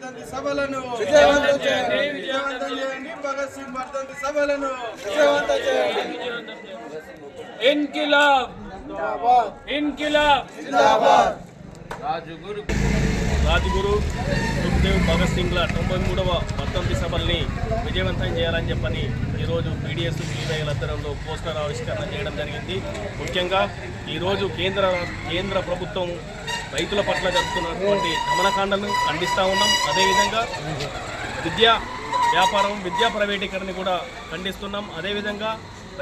వర్ధంతి సభలను విజయవంతం చేయండి. విజయవంతం చేయండి. భగత్ సింగ్ వర్ధంతి సభలను విజయవంతం చేయండి. ఇన్కిలాబ్. ఇన్కిలాబ్. జిందాబాద్. రాజుగురు. రాజుగురు. సుఖ్దేవ్ భగత్ సింగ్ల తొంభై మూడవ వర్ధంతి సభల్ని విజయవంతం చేయాలని చెప్పని ఈరోజు పీడిఎస్ పీవైల ఆధ్వర్యంలో పోస్టర్ ఆవిష్కరణ చేయడం జరిగింది. ముఖ్యంగా ఈరోజు కేంద్ర కేంద్ర ప్రభుత్వం రైతుల పట్ల జరుపుతున్నటువంటి దమనకాండను ఖండిస్తూ ఉన్నాం. అదేవిధంగా విద్యా వ్యాపారం విద్యా ప్రైవేటీకరణ కూడా ఖండిస్తున్నాం. అదేవిధంగా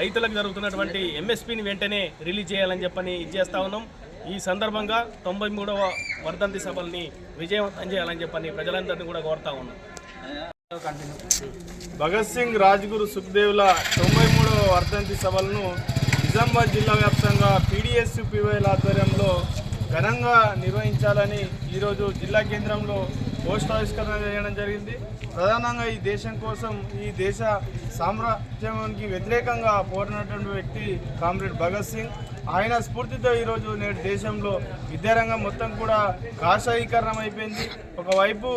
రైతులకు జరుగుతున్నటువంటి ఎంఎస్పిని వెంటనే రిలీజ్ చేయాలని చెప్పని ఇచ్చేస్తా ఉన్నాం. ఈ సందర్భంగా తొంభై మూడవ వర్ధంతి సభల్ని విజయవంతం చేయాలని చెప్పని ప్రజలందరినీ కూడా కోరుతా ఉన్నాం. భగత్ సింగ్ రాజ్గురు సుఖ్దేవ్ల తొంభై మూడవ వర్ధంతి సభలను నిజామాబాద్ జిల్లా వ్యాప్తంగా పీడిఎస్ పివైల ఆధ్వర్యంలో ఘనంగా నిర్వహించాలని ఈరోజు జిల్లా కేంద్రంలో పోస్ట్ ఆవిష్కరణ చేయడం జరిగింది. ప్రధానంగా ఈ దేశం కోసం ఈ దేశ సామ్రాజ్యానికి వ్యతిరేకంగా పోరాడినటువంటి వ్యక్తి కామ్రేడ్ భగత్ సింగ్. ఆయన స్ఫూర్తితో ఈరోజు నేడు దేశంలో విద్యారంగం మొత్తం కూడా కాషాయీకరణం అయిపోయింది ఒకవైపు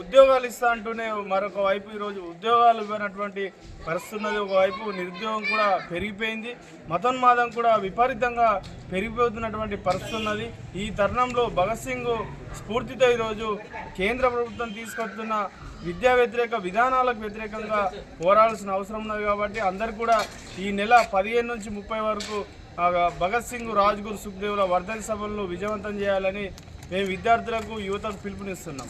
ఉద్యోగాలు ఇస్తా అంటూనే మరొక వైపు ఈరోజు ఉద్యోగాలు ఇవ్వనటువంటి పరిస్థితి ఉన్నది. ఒకవైపు నిరుద్యోగం కూడా పెరిగిపోయింది. మతోన్మాదం కూడా విపరీతంగా పెరిగిపోతున్నటువంటి పరిస్థితి ఉన్నది. ఈ తరుణంలో భగత్ సింగ్ స్ఫూర్తితో ఈరోజు కేంద్ర ప్రభుత్వం తీసుకొస్తున్న విద్యా వ్యతిరేక విధానాలకు వ్యతిరేకంగా పోరాడాల్సిన అవసరం ఉన్నది కాబట్టి అందరు కూడా ఈ నెల పదిహేను నుంచి ముప్పై వరకు భగత్ సింగ్ రాజ్గురు సుఖదేవుల వర్ధన్ సభలను విజయవంతం చేయాలని మేము విద్యార్థులకు యువతకు పిలుపునిస్తున్నాం.